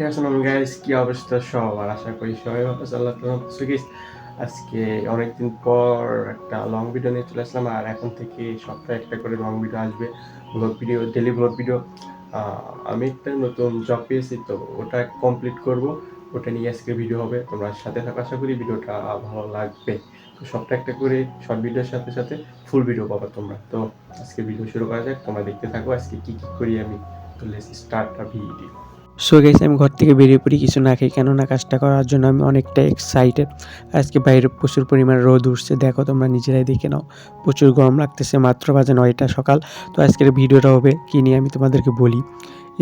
হে আসসালাম গাইস কি অবস্থা সবার? আশা করি সবাই ভালো আল্লাহ তাআলা সুগিস আজকে অনেকদিন পর একটা লং ভিডিও নিয়ে চলে আসলাম, আর এখন থেকে সপ্তাহে একটা করে লং ভিডিও আসবে vlog video daily vlog video আমি একটা নতুন জব পেয়েছি, তো ওটা কমপ্লিট করব। ওটা নিয়ে আজকে ভিডিও হবে, তোমরা সাথে থাকো, আশা করি ভিডিওটা ভালো লাগবে। তো সপ্তাহে একটা করে শর্ট ভিডিওর সাথে সাথে ফুল ভিডিও পাবা তোমরা। তো আজকে ভিডিও শুরু করা যাক, তোমরা দেখতে থাকো আজকে কি কি করি আমি। তো let's start video so guys আমি ঘর থেকে বেরিয়ে পড়ি, কিছু না খেয়ে। কেননা কাজটা করার জন্য আমি অনেকটা এক্সাইটেড আজকে বাইরে প্রচুর পরিমাণে রোদ উঠছে। দেখো তোমরা নিজেরাই দেখে নাও। প্রচুর গরম লাগতেছে, মাত্র বাজে নয়টা সকাল। তো আজকের ভিডিওটা হবে কি নিয়ে আমি তোমাদেরকে বলি।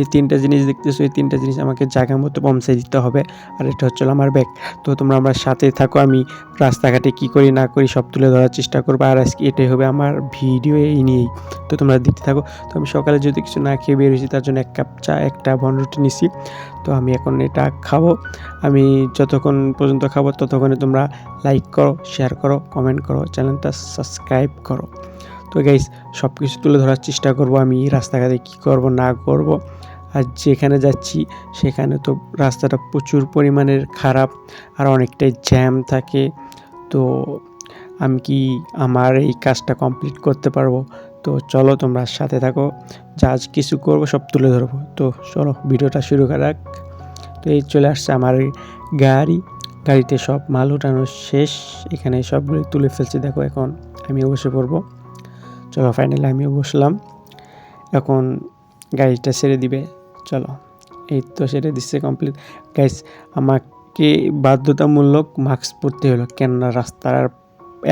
এই তিনটা জিনিস দেখতেছো, এই তিনটা জিনিস আমাকে জায়গা মতো পৌঁছে দিতে হবে। আর এটা হচ্ছে আমার ব্যাগ তো তোমরা আমার সাথে থাকো, আমি রাস্তাঘাটে কি করি, না করি, সব তুলে ধরার চেষ্টা করব। আর আজকে এটাই হবে আমার ভিডিও এই নিয়েই। তো তোমরা দেখতে থাকো। তো আমি সকালে যদি কিছু না খেয়ে বেরিয়েছি তার জন্য এক কাপ চা, একটা বনরুটি নিছি। তো আমি এখন এটা খাব। আমি যতক্ষণ পর্যন্ত খাব, ততক্ষণে তোমরা লাইক করো শেয়ার করো কমেন্ট করো চ্যানেলটা সাবস্ক্রাইব করো। তো গাইস সব কিছু তুলে ধরার চেষ্টা করব আমি, রাস্তাঘাটে কী করব, না করব। আর যেখানে যাচ্ছি, সেখানে তো রাস্তাটা প্রচুর পরিমাণের খারাপ আর অনেকটাই জ্যাম থাকে। তো আমি কি আমার এই কাজটা কমপ্লিট করতে পারব? তো চলো তোমরা সাথে থাকো। যা আজ কিছু করব সব তুলে ধরবো। তো চলো ভিডিওটা শুরু করা তো এই চলে আসছে আমার গাড়ি। গাড়িতে সব মাল উঠানো শেষ। এখানে সবগুলো তুলে ফেলছি। দেখো এখন আমি বসে পড়ব। চলো ফাইনালি আমিও বসলাম। এখন গাড়িটা ছেড়ে দিবে। চলো, এই তো সেরে দিচ্ছে কমপ্লিট গাইস আমাকে বাধ্যতামূলক মাস্ক পরতে হলো। কেননা রাস্তার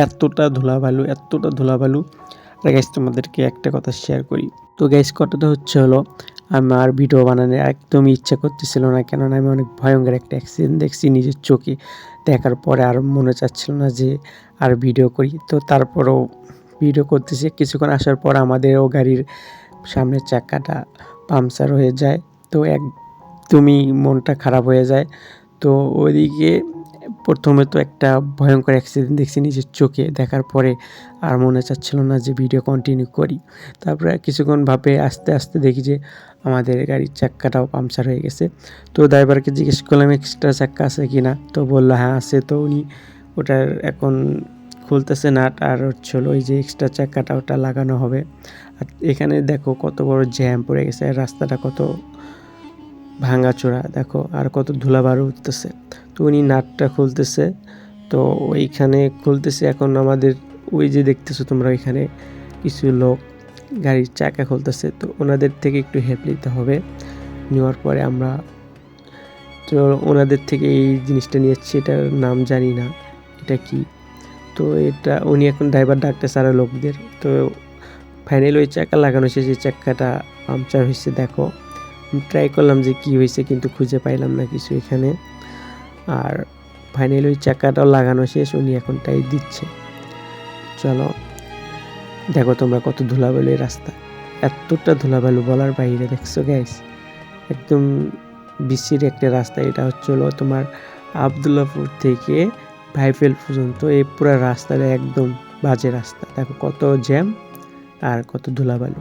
এতটা ধুলাবালু এতটা ধুলাবালু। আর গাইস তোমাদেরকে একটা কথা শেয়ার করি। তো গাইস কথাটা হচ্ছে হলো, আমার ভিডিও বানানোর একদমই ইচ্ছা করতেছিল না, কেননা আমি অনেক ভয়ঙ্কর একটা অ্যাক্সিডেন্ট দেখছি নিজের চোখে। দেখার পরে আর মনে চাচ্ছিল না যে আর ভিডিও করি। তো তারপরও ভিডিও করতেছি। কিছুক্ষণ আসার পর আমাদেরও গাড়ির সামনের চাকাটা পাংচার হয়ে যায়। তো একদমই মনটা খারাপ হয়ে যায়। তো ওইদিকে প্রথমে তো একটা ভয়ঙ্কর অ্যাক্সিডেন্ট দেখছি নিজের চোখে। দেখার পরে আর মনে চাচ্ছিল না যে ভিডিও কন্টিনিউ করি। তারপরে কিছুক্ষণ ভাবে আস্তে আস্তে দেখি যে আমাদের গাড়ির চাক্কাটাও পাংচার হয়ে গেছে। তো ড্রাইভারকে জিজ্ঞেস করলাম এক্সট্রা চাক্কা আছে কি না তো বলল হ্যাঁ আছে। তো উনি ওটার এখন খুলতেছে নাট আর হচ্ছে হলো ওই যে এক্সট্রা চাক্কাটা ওটা লাগানো হবে। আর এখানে দেখো কত বড় জ্যাম পড়ে গেছে। রাস্তাটা কত ভাঙাচোরা দেখো আর কত ধুলাবারু উঠতেছে। তো উনি নাটটা খুলতেছে, তো ওইখানে খুলতেছে। এখন আমাদের ওই যে দেখতেছো তোমরা ওইখানে কিছু লোক গাড়ির চাকা খুলতেছে, তো ওনাদের থেকে একটু হেল্প নিতে হবে। নেওয়ার পরে আমরা, তো ওনাদের থেকে এই জিনিসটা নিয়েছি এটার নাম জানি না, এটা কি? তো এটা, উনি এখন ড্রাইভার ডাকতে সারা লোকদের, তো ফাইনালি ওই চাকা লাগানো শেষে চাকাটা পাংচার হয়েছে, দেখো। ট্রাই করলাম যে কি হয়েছে, কিন্তু খুঁজে পাইলাম না কিছু এখানে। আর ফাইনালি ওই চাকাটাও লাগানো শেষ, উনি এখন টাই দিচ্ছে। চলো, দেখো তোমরা কত ধুলাবালু রাস্তা। এতটা ধুলাবালু বলার বাইরে, দেখছ গ্যাস একদম বিসির একটা রাস্তা, এটা হচ্ছে হলো তোমার আবদুল্লাপুর থেকে ভাইফেল পর্যন্ত, এই পুরো রাস্তাটা একদম বাজে রাস্তা। দেখো কত জ্যাম আর কত ধুলাবালু।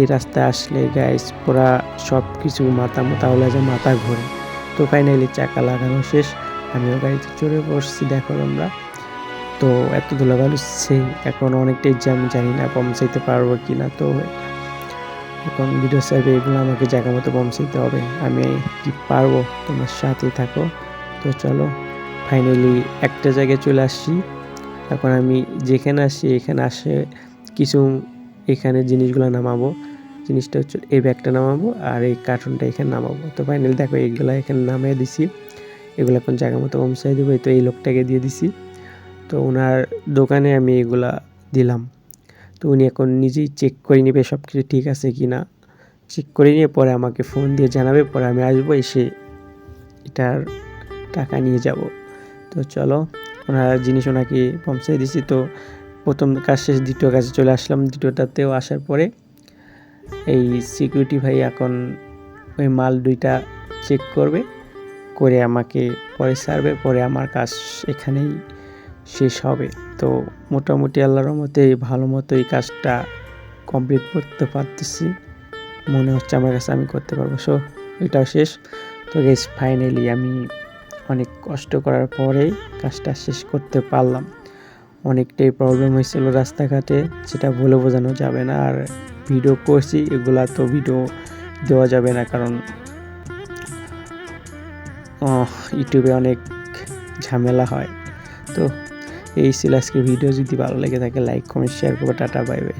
এই রাস্তায় আসলে গাইস পুরা সব কিছু মাথা মোতা হলে যে মাথা ঘোরে। তো ফাইনালি চাকা লাগানো শেষ। আমিও গাড়িতে চড়ে বসছি, দেখো আমরা তো এত ধুলাবালু সেই, এখন অনেকটাই জ্যাম জানি না পৌঁছাইতে পারব কি না তো এখন ভিডিও সার্ভে এগুলো আমাকে জায়গা মতো পৌঁছাইতে হবে। আমি কি পারব? তোমার সাথে থাকো। তো চলো ফাইনালি একটা জায়গায় চলে আসছি। এখন আমি যেখানে আসি, এখানে আসে কিছু এখানে জিনিসগুলো নামাবো। জিনিসটা হচ্ছে এই ব্যাগটা নামাবো আর এই কার্টুনটা এখানে নামাবো। তো ফাইনালি দেখো এইগুলো এখানে নামিয়ে দিছি। এগুলো এখন জায়গা মতো পৌঁছাই দেবো। তো এই লোকটাকে দিয়ে দিছি। তো ওনার দোকানে আমি এগুলা দিলাম। তো উনি এখন নিজেই চেক করে নেবে সব কিছু ঠিক আছে কি না চেক করে নিয়ে পরে আমাকে ফোন দিয়ে জানাবে। পরে আমি আসব, এসে এটার টাকা নিয়ে যাব। তো চলো, ওনার জিনিস ওনাকে পৌঁছাই দিছি। তো প্রথম কাজ শেষ, দ্বিতীয় কাজে চলে আসলাম। দ্বিতীয়টাতেও আসার পরে এই সিকিউরিটি ভাই এখন ওই মাল দুইটা চেক করবে, করে আমাকে পরে সারবে পরে আমার কাজ এখানেই শেষ হবে। তো মোটামুটি আল্লাহর মতে ভালো মতো এই কাজটা কমপ্লিট করতে পারতেছি। মনে হচ্ছে আমার কাছে আমি করতে পারব। সো এটাও শেষ। তো গেস ফাইনালি আমি অনেক কষ্ট করার পরেই কাজটা শেষ করতে পারলাম। অনেকটাই প্রবলেম হয়েছিল রাস্তাঘাটে, সেটা ভুলে বোঝানো যাবে না। আর ভিডিও করছি, এগুলা তো ভিডিও দেওয়া যাবে না কারণ ইউটিউবে অনেক ঝামেলা হয়। তো এই ছিল ভিডিও যদি ভালো লেগে থাকে লাইক কমেন্ট শেয়ার করব। Tata bye bye